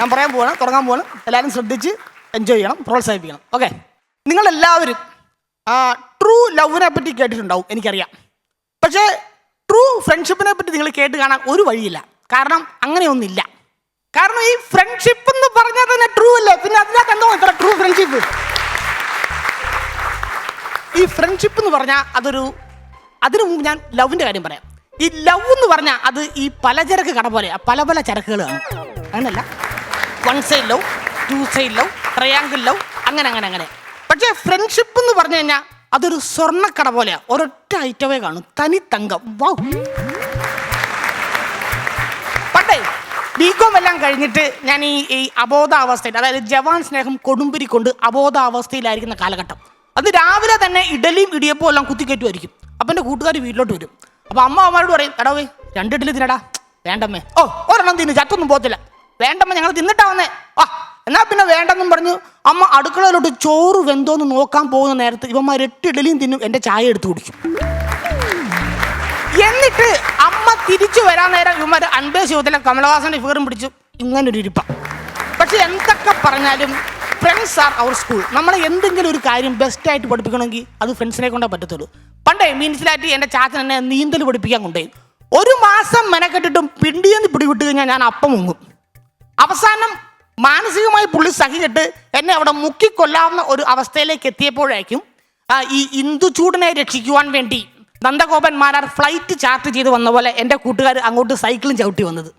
ഞാൻ പറയാൻ പോവാണ് തുടങ്ങാൻ പോവാണ്. എല്ലാവരും ശ്രദ്ധിച്ച് എൻജോയ് ചെയ്യണം പ്രോത്സാഹിപ്പിക്കണം. ഓക്കെ നിങ്ങളെല്ലാവരും ട്രൂ ലവിനെ പറ്റി കേട്ടിട്ടുണ്ടാവും എനിക്കറിയാം. പക്ഷേ ട്രൂ ഫ്രണ്ട്ഷിപ്പിനെ പറ്റി നിങ്ങൾ കേട്ട് കാണാൻ ഒരു വഴിയില്ല. കാരണം അങ്ങനെയൊന്നുമില്ല. കാരണം ഈ ഫ്രണ്ട്ഷിപ്പ് എന്ന് പറഞ്ഞാൽ തന്നെ ട്രൂ അല്ലേ? പിന്നെ അതിനകത്ത് എന്തോ ഇത്ര ട്രൂ ഫ്രണ്ട്ഷിപ്പ് ഈ ഫ്രണ്ട്ഷിപ്പ് എന്ന് പറഞ്ഞാൽ അതൊരു അതിനു മുമ്പ് ഞാൻ ലവിന്റെ കാര്യം പറയാം. ഈ ലവ് എന്ന് പറഞ്ഞാൽ അത് ഈ പലചരക്ക് കട പോലെ പല പല ചരക്കുകളാണ്. അങ്ങനല്ല. One side love two side love triangle love അങ്ങനെ അങ്ങനെ അങ്ങനെ. പക്ഷേ ഫ്രണ്ട്ഷിപ്പ് എന്ന് പറഞ്ഞു കഴിഞ്ഞാൽ അതൊരു സ്വർണക്കട പോലെയാണ് ഒരൊറ്റ ഐറ്റമേ കാണും. തനി തങ്കം. വൗ. പട്ടേ ബികോം എല്ലാം കഴിഞ്ഞിട്ട് ഞാൻ ഈ ഈ അബോധാവസ്ഥയിൽ അതായത് ജവാൻ സ്നേഹം കൊടുമ്പിരി കൊണ്ട് അബോധാവസ്ഥയിലായിരിക്കുന്ന കാലഘട്ടം. അത് രാവിലെ തന്നെ ഇഡലിയും ഇടിയപ്പവും എല്ലാം കുത്തിക്കയറ്റുമായിരിക്കും. അപ്പം എന്റെ കൂട്ടുകാർ വീട്ടിലോട്ട് വരും. അപ്പം അമ്മ അമ്മയോട് പറയും എടാ വേ രണ്ട് ഇഡലി തിനടാ വേണ്ടമ്മേ. ഓ ഒരെണ്ണം തിന്നു. ചത്തൊന്നും പോകത്തില്ല. വേണ്ടമ്മ ഞങ്ങൾ തിന്നിട്ടാവുന്നേ ആ എന്നാ പിന്നെ വേണ്ടെന്നും പറഞ്ഞു. അമ്മ അടുക്കളയിലോട്ട് ചോറ് വെന്തോന്ന് നോക്കാൻ പോകുന്ന നേരത്ത് ഇവന്മാർ എട്ട് ഇഡലിയും തിന്നും എന്റെ ചായ എടുത്ത് കുടിക്കും. എന്നിട്ട് അമ്മ തിരിച്ചു വരാൻ നേരം ഇവന്മാർ അൻപത് ശിവത്തിലെ കമലഹാസന്റെ ഫിഗറും പിടിച്ചു. ഇങ്ങനൊരു ഇരിപ്പ. പക്ഷെ എന്തൊക്കെ പറഞ്ഞാലും ഫ്രണ്ട്സ് ആർ അവർ സ്കൂൾ നമ്മളെ എന്തെങ്കിലും ഒരു കാര്യം ബെസ്റ്റായിട്ട് പഠിപ്പിക്കണമെങ്കിൽ അത് ഫ്രണ്ട്സിനെ കൊണ്ടേ പറ്റത്തുള്ളൂ. പണ്ടേ മീൻസിലായിട്ട് എന്റെ ചാച്ചൻ എന്നെ നീന്തൽ പഠിപ്പിക്കാൻ കൊണ്ടുപോയി. ഒരു മാസം മെനക്കെട്ടിട്ടും പിണ്ടിയെന്ന് പിടിവിട്ട് കഴിഞ്ഞാൽ ഞാൻ അപ്പം മുങ്ങും. അവസാനം മാനസികമായി പുള്ളി സഹിച്ചിട്ട് എന്നെ അവിടെ മുക്കിക്കൊല്ലാവുന്ന ഒരു അവസ്ഥയിലേക്ക് എത്തിയപ്പോഴേക്കും ഈ ഇന്ദു ചൂടിനെ രക്ഷിക്കുവാൻ വേണ്ടി നന്ദഗോപന്മാരാർ ഫ്ലൈറ്റ് ചാർട്ട് ചെയ്ത് വന്ന പോലെ എന്റെ കൂട്ടുകാർ അങ്ങോട്ട് സൈക്കിളും ചവിട്ടി വന്നത്.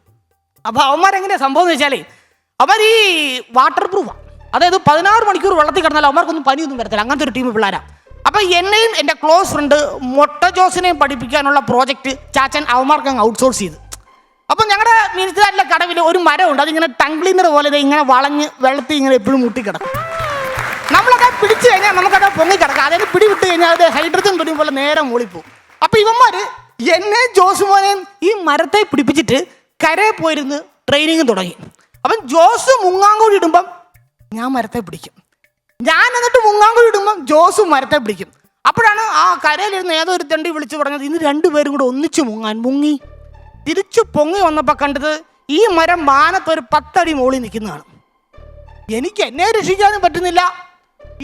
അപ്പോൾ അവന്മാരെങ്ങനെയാ സംഭവം എന്ന് വെച്ചാലേ അവർ ഈ വാട്ടർ പ്രൂഫാണ് അതായത് പതിനാറ് മണിക്കൂർ വെള്ളത്തിൽ കിടന്നാൽ അവന്മാർക്കൊന്നും പനിയൊന്നും വരത്തില്ല. അങ്ങനത്തെ ഒരു ടീം പിള്ളേരാണ് അപ്പോൾ എന്നെയും എന്റെ ക്ലോസ് ഫ്രണ്ട് മൊട്ട ജോസിനെയും പഠിപ്പിക്കാനുള്ള പ്രോജക്റ്റ് ചാച്ചൻ അവന്മാർക്ക് അങ്ങ് ഔട്ട്സോഴ്സ് ചെയ്ത്. മീൻസുകാരിലെ കടവിൽ ഒരു മരമുണ്ട്. അതിങ്ങനെ ടങ് പോലെ ഇങ്ങനെ വളഞ്ഞ് വെള്ളത്തിൽ ഇങ്ങനെ എപ്പോഴും മുട്ടിക്കിടക്കും. നമ്മളൊക്കെ പിടിച്ചു കഴിഞ്ഞാൽ നമുക്കത് പൊങ്ങി കിടക്കാം അതായത് പിടിവിട്ട് കഴിഞ്ഞാൽ അത് ഹൈഡ്രജൻ തുണി പോലെ നേരെ മൂളിപ്പോവും. അപ്പൊ ഇവന്മാര് എന്നെ ജോസുമോനെയും ഈ മരത്തെ പിടിപ്പിച്ചിട്ട് കരയെ പോയിരുന്ന് ട്രെയിനിങ് തുടങ്ങി. അപ്പം ജോസ് മുങ്ങാങ്കോടി ഇടുമ്പം ഞാൻ മരത്തെ പിടിക്കും. ഞാൻ എന്നിട്ട് മുങ്ങാങ്കോടി ഇടുമ്പം ജോസ് മരത്തെ പിടിക്കും. അപ്പോഴാണ് ആ കരയിലിരുന്ന് ഏതോ ഒരു തണ്ടി വിളിച്ചു പറഞ്ഞത് ഇന്ന് രണ്ടുപേരും കൂടെ ഒന്നിച്ചു മുങ്ങാൻ മുങ്ങി. തിരിച്ചു പൊങ്ങി വന്നപ്പോൾ കണ്ടത് ഈ മരം മാനത്തൊരു പത്തടി മുകളിൽ നിൽക്കുന്നതാണ്. എനിക്ക് എന്നെ രക്ഷിക്കാനും പറ്റുന്നില്ല.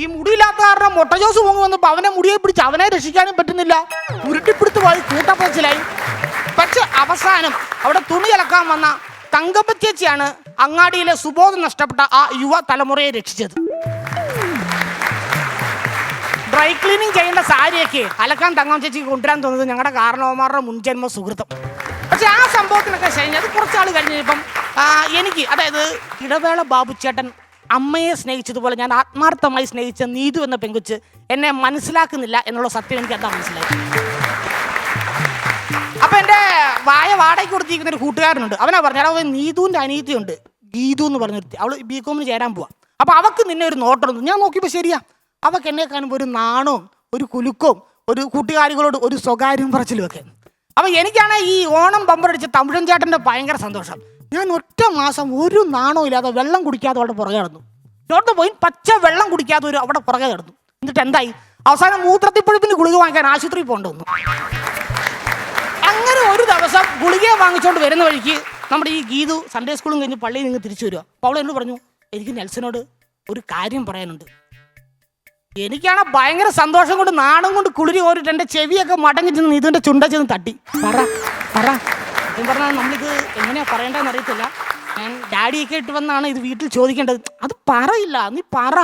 ഈ മുടിയില്ലാത്ത കാരണം മൊട്ടജോസ് പൊങ്ങി വന്നപ്പോൾ അവനെ മുടിയെ പിടിച്ച് അവനെ രക്ഷിക്കാനും പറ്റുന്നില്ല. ഉരുട്ടിപ്പിടുത്ത് പോയി കൂട്ടപ്പച്ചിലായി. പക്ഷെ അവസാനം അവിടെ തുണി ഇളക്കാൻ വന്ന തങ്കപ്പച്ചേച്ചിയാണ് അങ്ങാടിയിലെ സുബോധം നഷ്ടപ്പെട്ട ആ യുവ തലമുറയെ രക്ഷിച്ചത്. ഡ്രൈ ക്ലീനിങ് ചെയ്യേണ്ട സാരിയൊക്കെ അലക്കാൻ തങ്കം ചേച്ചിക്ക് കൊണ്ടുവരാൻ തോന്നുന്നത് ഞങ്ങളുടെ കാരണവന്മാരുടെ മുൻജന്മ സുഹൃത്തം. പക്ഷെ ആ സംഭവത്തിനൊക്കെ കഴിഞ്ഞ് അത് കുറച്ചാൾ കഴിഞ്ഞപ്പം എനിക്ക് അതായത് ഇടവേള ബാബു ചേട്ടൻ അമ്മയെ സ്നേഹിച്ചതുപോലെ ഞാൻ ആത്മാർത്ഥമായി സ്നേഹിച്ച നീതു എന്ന പെങ്കുച്ച് എന്നെ മനസ്സിലാക്കുന്നില്ല എന്നുള്ള സത്യം എനിക്ക് എന്താ മനസ്സിലായി അപ്പൊ എന്റെ വായ വാടകയ്ക്ക് കൊടുത്തിരിക്കുന്ന ഒരു കൂട്ടുകാരനുണ്ട്. അവനാ പറഞ്ഞാൽ അവൻ നീതുവിന്റെ അനീതിയുണ്ട് ഗീതു എന്ന് പറഞ്ഞിരുത്തി അവൾ ബി കോമിന് ചേരാൻ പോവാ. അപ്പൊ അവക്ക് നിന്നെ ഒരു നോട്ടം ഞാൻ നോക്കിയപ്പോൾ ശരിയാ. അവക്ക് എന്നെ കാണുമ്പോൾ ഒരു നാണവും ഒരു കുലുക്കവും ഒരു കൂട്ടുകാരികളോട് ഒരു സ്വകാര്യം പറച്ചിലും ഒക്കെ. അപ്പൊ എനിക്കാണ് ഈ ഓണം ബമ്പറടിച്ച തമിഴൻ ചേട്ടന്റെ ഭയങ്കര സന്തോഷം. ഞാൻ ഒറ്റ മാസം ഒരു നാണവും ഇല്ലാതെ വെള്ളം കുടിക്കാതെ അവിടെ പുറകെ നടന്നു. ചോട്ട് പോയി പച്ച വെള്ളം കുടിക്കാതെ ഒരു അവിടെ പുറകെ നടന്നു. എന്നിട്ട് എന്തായി? അവസാനം മൂത്രത്തിപ്പഴുപ്പിന് ഗുളിക വാങ്ങിക്കാൻ ആശുപത്രി പോകേണ്ടി വന്നു അങ്ങനെ ഒരു ദിവസം ഗുളിക വാങ്ങിച്ചുകൊണ്ട് വരുന്ന വഴിക്ക് നമ്മുടെ ഈ ഗീതു സൺഡേ സ്കൂളും കഴിഞ്ഞ് പള്ളിയിൽ നിന്ന് തിരിച്ചു വരിക. അപ്പോൾ അവൾ എന്നോട് പറഞ്ഞു എനിക്ക് നെൽസനോട് ഒരു കാര്യം പറയാനുണ്ട്. എനിക്കാണ് ഭയങ്കര സന്തോഷം കൊണ്ട് നാണം കൊണ്ട് കുളിരി ഓരിട്ട് എന്റെ ചെവിയൊക്കെ മടങ്ങി ചെന്ന് നീതുവിന്റെ ചുണ്ട ചെന്ന് തട്ടി. പറ പറ. സത്യം പറഞ്ഞാൽ നമ്മളിത് എങ്ങനെയാ പറയേണ്ടതെന്ന് അറിയത്തില്ല. ഞാൻ ഡാഡിയൊക്കെ ഇട്ട് വന്നാണ് ഇത് വീട്ടിൽ ചോദിക്കേണ്ടത്. അത് പറയില്ല നീ പറ.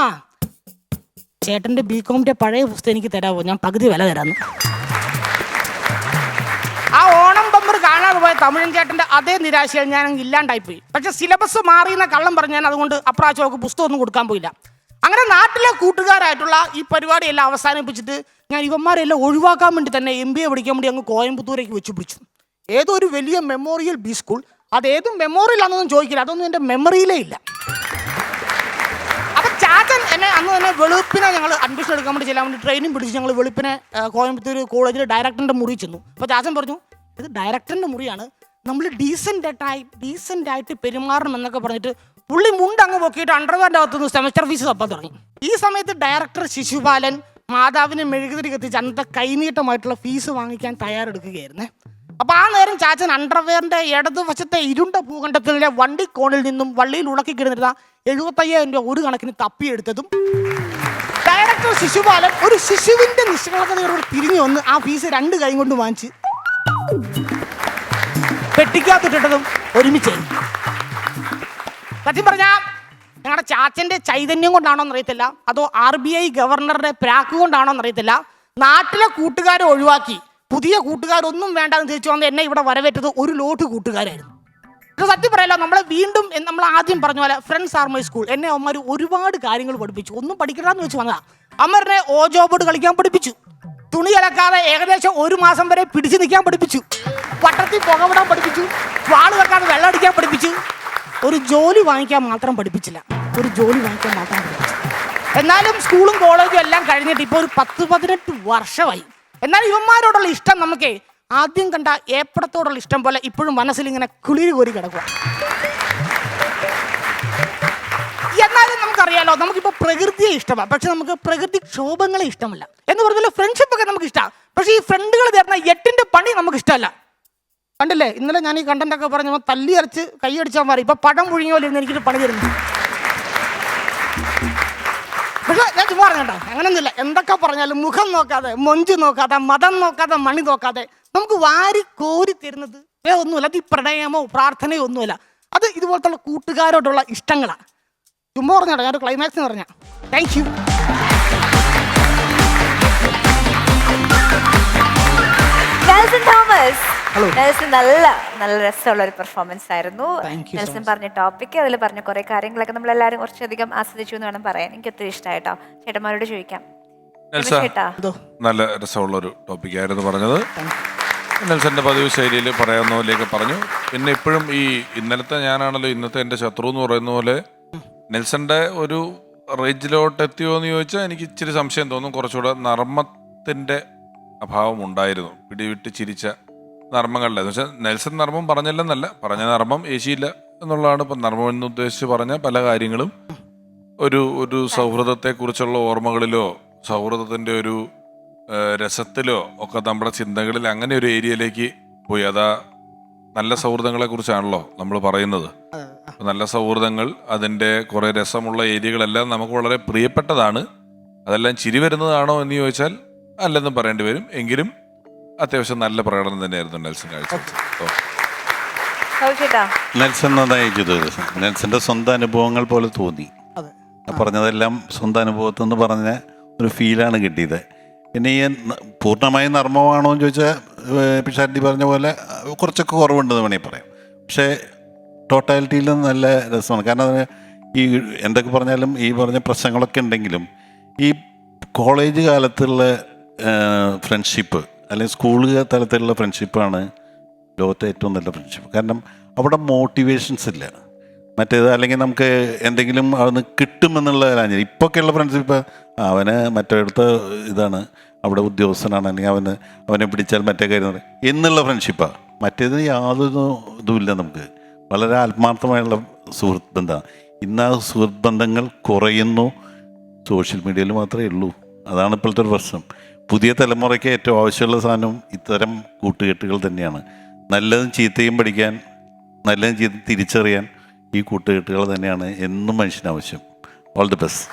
ചേട്ടന്റെ ബി കോമിന്റെ പഴയ പുസ്തകം എനിക്ക് തരാമോ ഞാൻ പകുതി വില തരാമെന്ന് ആ ഓണം ബമ്പർ കാണാതെ പോയ തമിഴൻ ചേട്ടന്റെ അതേ നിരാശയിൽ ഞാൻ ഇല്ലാണ്ടായിപ്പോയി. പക്ഷെ സിലബസ് മാറിയെന്ന കള്ളം പറഞ്ഞ് ഞാൻ അതുകൊണ്ട് അപ്രാവശ്യം അവർക്ക് പുസ്തകം ഒന്നും കൊടുക്കാൻ പോയില്ല. അങ്ങനെ നാട്ടിലെ കൂട്ടുകാരായിട്ടുള്ള ഈ പരിപാടിയെല്ലാം അവസാനിപ്പിച്ചിട്ട് ഞാൻ ഇവന്മാരെല്ലാം ഒഴിവാക്കാൻ വേണ്ടി തന്നെ എം ബി എ പഠിക്കാൻ വേണ്ടി അങ്ങ് കോയമ്പത്തൂരേക്ക് വെച്ച് പിടിച്ചു. ഏതോ ഒരു വലിയ മെമ്മോറിയൽ ബി സ്കൂൾ അത് ഏത് മെമ്മോറിയൽ ആണെന്നൊന്നും ചോദിക്കില്ല അതൊന്നും എന്റെ മെമ്മറിയിലേ ഇല്ല. അപ്പം ചാച്ചൻ എന്നെ അന്ന് തന്നെ വെളുപ്പിനെ ഞങ്ങൾ അഡ്മിഷൻ എടുക്കാൻ വേണ്ടി ചെല്ലാൻ വേണ്ടി ട്രെയിനും പിടിച്ച് ഞങ്ങൾ വെളുപ്പിനെ കോയമ്പത്തൂർ കോളേജിൽ ഡയറക്ടറിന്റെ മുറി ചെന്നു. അപ്പോൾ ചാച്ചൻ പറഞ്ഞു ഇത് ഡയറക്ടറിന്റെ മുറിയാണ് നമ്മൾ ഡീസെന്റ് ആയിട്ട് പെരുമാറണം എന്നൊക്കെ പറഞ്ഞിട്ട് പുള്ളി മുണ്ട് അങ്ങ് പൊക്കിയിട്ട് അണ്ടർവേറിന്റെ അകത്തുനിന്ന് സെമസ്റ്റർ ഫീസ് തപ്പാൻ തുടങ്ങി. ഈ സമയത്ത് ഡയറക്ടർ ശിശുപാലൻ മാതാവിനെ മെഴുകുതിരി കത്തിച്ച് അന്നത്തെ കൈനീട്ടമായിട്ടുള്ള ഫീസ് വാങ്ങിക്കാൻ തയ്യാറെടുക്കുകയായിരുന്നു. അപ്പോൾ ആ നേരം ചാച്ചൻ അണ്ടർവെയറിന്റെ ഇടതുവശത്തെ ഇരുണ്ട ഭൂഖണ്ഡത്തിലെ വണ്ടി കോണിൽ നിന്നും വള്ളിയിൽ ഉളക്കി കിടന്നിരുന്ന എഴുപത്തയ്യായിരം രൂപ ഒരു കണക്കിന് തപ്പിയെടുത്തതും ഡയറക്ടർ ശിശുപാലൻ ഒരു ശിശുവിന്റെ നിഷ്കളങ്കതയോട് തിരിഞ്ഞു വന്ന് ആ ഫീസ് രണ്ട് കൈ കൊണ്ട് വാങ്ങിച്ച് പെട്ടിക്കകത്തിട്ടതും ഒരുമിച്ച് സത്യം പറഞ്ഞാ ഞങ്ങളുടെ ചാച്ചന്റെ ചൈതന്യം കൊണ്ടാണോ എന്നറിയത്തില്ല. അതോ ആർ ബി ഐ ഗവർണറുടെ പ്രാക്ക് കൊണ്ടാണോ എന്നറിയത്തില്ല. നാട്ടിലെ കൂട്ടുകാരെ ഒഴിവാക്കി. പുതിയ കൂട്ടുകാരൊന്നും വേണ്ടെന്ന് തിരിച്ചു വന്ന് എന്നെ ഇവിടെ വരവേറ്റത് ഒരു ലോട്ട് കൂട്ടുകാരായിരുന്നു. സത്യം പറയല്ലോ നമ്മൾ വീണ്ടും നമ്മൾ ആദ്യം പറഞ്ഞ പോലെ ഫ്രണ്ട്സ് ആർ മൈ സ്കൂൾ. എന്നെ അമ്മമാർ ഒരുപാട് കാര്യങ്ങൾ പഠിപ്പിച്ചു. ഒന്നും പഠിക്കണമെന്ന് വെച്ച് വന്നതാ. അമ്മരെ ഓജോ ബോർഡ് കളിക്കാൻ പഠിപ്പിച്ചു. തുണി അലക്കാതെ ഏകദേശം ഒരു മാസം വരെ പിടിച്ചു നിൽക്കാൻ പഠിപ്പിച്ചു. വട്ടത്തിൽ പുകവിടാൻ പഠിപ്പിച്ചു. വാൾ വെക്കാതെ വെള്ളം അടിക്കാൻ പഠിപ്പിച്ചു. ഒരു ജോലി വാങ്ങിക്കാൻ മാത്രം പഠിപ്പിച്ചില്ല. ഒരു ജോലി വാങ്ങിക്കാൻ മാത്രം പഠിപ്പിച്ചു. എന്നാലും സ്കൂളും കോളേജും എല്ലാം കഴിഞ്ഞിട്ട് ഇപ്പോൾ ഒരു പത്ത് പതിനെട്ട് വർഷമായി. എന്നാൽ ഇവന്മാരോടുള്ള ഇഷ്ടം നമുക്ക് ആദ്യം കണ്ട ഏപ്പടത്തോടുള്ള ഇഷ്ടം പോലെ ഇപ്പോഴും മനസ്സിൽ ഇങ്ങനെ കുളിര് കോരി കിടക്കുക. എന്നാലും നമുക്കറിയാലോ നമുക്കിപ്പോ പ്രകൃതിയെ ഇഷ്ടമാണ്. പക്ഷെ നമുക്ക് പ്രകൃതി ക്ഷോഭങ്ങളെ ഇഷ്ടമല്ല. എന്ന് പറഞ്ഞാൽ ഫ്രണ്ട്ഷിപ്പ് ഒക്കെ നമുക്ക് ഇഷ്ടമാണ് പക്ഷെ ഈ ഫ്രണ്ടുകൾ തരുന്ന എട്ടിന്റെ പണി നമുക്ക് ഇഷ്ടമല്ല കണ്ടില്ലേ? ഇന്നലെ ഞാൻ ഈ കണ്ടന്റ് ഒക്കെ പറഞ്ഞു തല്ലി അരച്ച് കൈയടിച്ചാൽ മാറി. ഇപ്പൊ പടം പുഴുങ്ങിയ പോലെ ഇരുന്ന് പണി തരുന്നു. പക്ഷെ ഞാൻ ചുമ്മാ പറഞ്ഞോ അങ്ങനെയൊന്നുമില്ല എന്തൊക്കെ പറഞ്ഞാലും മുഖം നോക്കാതെ മൊഞ്ച് നോക്കാതെ മതം നോക്കാതെ മണി നോക്കാതെ നമുക്ക് വാരി കോരി തരുന്നത് വേറെ ഒന്നുമില്ല. അത് ഈ പ്രണയമോ പ്രാർത്ഥനയോ ഒന്നുമില്ല. അത് ഇതുപോലത്തുള്ള കൂട്ടുകാരോടുള്ള ഇഷ്ടങ്ങളാണ് ചുമ്മാ പറഞ്ഞോട്ടെ ഞാനൊരു ക്ലൈമാക്സ് എന്ന് പറഞ്ഞ. Thank you Thomas. നെൽസൺ നല്ല നല്ല രസമുള്ള ഒരു പെർഫോമൻസ് ആയിരുന്നു നെൽസൺ പറഞ്ഞ ടോപ്പിക് അതിൽ പറഞ്ഞ കുറെ കാര്യങ്ങളൊക്കെ നമ്മൾ എല്ലാവരും കുറച്ചധികം ആസ്വദിച്ചു എന്ന് വേണം പറയാൻ. എനിക്ക് ഒത്തിരി ഇഷ്ടമായിട്ടോ ചേട്ടന്മാരോട് ചോദിക്കാം. നെൽസ ചേട്ടാ നല്ല രസമുള്ള ഒരു ടോപ്പിക് ആയിരുന്നു പറഞ്ഞത്. നെൽസന്റെ പതിവ് ശൈലിയിൽ പറയാവുന്ന പോലെയൊക്കെ പറഞ്ഞു. പിന്നെ ഇപ്പോഴും ഈ ഇന്നലത്തെ ഞാനാണല്ലോ ഇന്നത്തെ എന്റെ ശത്രു എന്ന് പറയുന്ന പോലെ നെൽസന്റെ ഒരു റേഞ്ചിലോട്ട് എത്തിയോ എന്ന് ചോദിച്ചാൽ എനിക്ക് ഇച്ചിരി സംശയം തോന്നും. കുറച്ചുകൂടെ നർമ്മത്തിന്റെ അഭാവം ഉണ്ടായിരുന്നു. പിടിവിട്ട് ചിരിച്ച നർമ്മങ്ങളുടെ എന്ന് വെച്ചാൽ നെൽസൺ നർമ്മം പറഞ്ഞല്ലെന്നല്ല. പറഞ്ഞ നർമ്മം ഏശിയില്ല എന്നുള്ളതാണ് ഇപ്പം നർമ്മം എന്ന് ഉദ്ദേശിച്ച് പറഞ്ഞ പല കാര്യങ്ങളും. ഒരു ഒരു സൗഹൃദത്തെക്കുറിച്ചുള്ള ഓർമ്മകളിലോ സൗഹൃദത്തിന്റെ ഒരു രസത്തിലോ ഒക്കെ നമ്മുടെ ചിന്തകളിൽ അങ്ങനെ ഒരു ഏരിയയിലേക്ക് പോയി. അതാ നല്ല സൗഹൃദങ്ങളെ കുറിച്ചാണല്ലോ നമ്മൾ പറയുന്നത് നല്ല സൗഹൃദങ്ങൾ അതിന്റെ കുറെ രസമുള്ള ഏരിയകളെല്ലാം നമുക്ക് വളരെ പ്രിയപ്പെട്ടതാണ്. അതെല്ലാം ചിരി വരുന്നതാണോ എന്ന് ചോദിച്ചാൽ അല്ലെന്നും പറയേണ്ടി വരും. എങ്കിലും അത്യാവശ്യം നല്ല പ്രകടനം തന്നെയായിരുന്നു നെൽസൺ കാഴ്ച നെൽസൺ നന്നായി ചെയ്തു. നെൽസന്റെ സ്വന്തം അനുഭവങ്ങൾ പോലെ തോന്നി. അതെ. പറഞ്ഞതെല്ലാം സ്വന്തം അനുഭവത്തിൽ നിന്ന് പറഞ്ഞ ഒരു ഫീലാണ് കിട്ടിയത്. പിന്നെ ഈ പൂർണമായി നർമ്മമാണോ എന്ന് ചോദിച്ചാൽ പിഷാരടി പറഞ്ഞ പോലെ കുറച്ചൊക്കെ കുറവുണ്ടെന്ന് വേണമെങ്കിൽ പറയാം. പക്ഷേ ടോട്ടാലിറ്റിയിൽ നല്ല രസമാണ്. കാരണം അതിന് ഈ എന്തൊക്കെ പറഞ്ഞാലും ഈ പറഞ്ഞ പ്രശ്നങ്ങളൊക്കെ ഉണ്ടെങ്കിലും ഈ കോളേജ് കാലത്തുള്ള ഫ്രണ്ട്ഷിപ്പ് അല്ലെങ്കിൽ സ്കൂൾ തലത്തിലുള്ള ഫ്രണ്ട്ഷിപ്പാണ് ലോകത്തെ ഏറ്റവും നല്ല ഫ്രണ്ട്ഷിപ്പ് കാരണം അവിടെ മോട്ടിവേഷൻസ് ഇല്ല. മറ്റേത് അല്ലെങ്കിൽ നമുക്ക് എന്തെങ്കിലും അവിടുന്ന് കിട്ടുമെന്നുള്ള കാര്യം ഉള്ള ഫ്രണ്ട്ഷിപ്പ് അവന് മറ്റൊരിടത്ത് ഇതാണ്. അവിടെ ഉദ്യോഗസ്ഥനാണ്. അല്ലെങ്കിൽ അവന് അവനെ പിടിച്ചാൽ മറ്റേ കാര്യം. എന്നുള്ള ഫ്രണ്ട്ഷിപ്പാണ് മറ്റേത് യാതൊരു ഇതുമില്ല നമുക്ക്. വളരെ ആത്മാർത്ഥമായുള്ള സുഹൃത്ത് ബന്ധമാണ് ഇന്ന് ആ സുഹൃത്ത് ബന്ധങ്ങൾ കുറയുന്നു. സോഷ്യൽ മീഡിയയിൽ മാത്രമേ ഉള്ളൂ. അതാണ് ഇപ്പോഴത്തെ ഒരു പ്രശ്നം. പുതിയ തലമുറയ്ക്ക് ഏറ്റവും ആവശ്യമുള്ള സാധനം ഇത്തരം കൂട്ടുകെട്ടുകൾ തന്നെയാണ്. നല്ലതും ചീത്തയും പഠിക്കാൻ നല്ലതും ചീത്ത തിരിച്ചറിയാൻ ഈ കൂട്ടുകെട്ടുകൾ തന്നെയാണ് എന്നും മനുഷ്യന് ആവശ്യം. All the best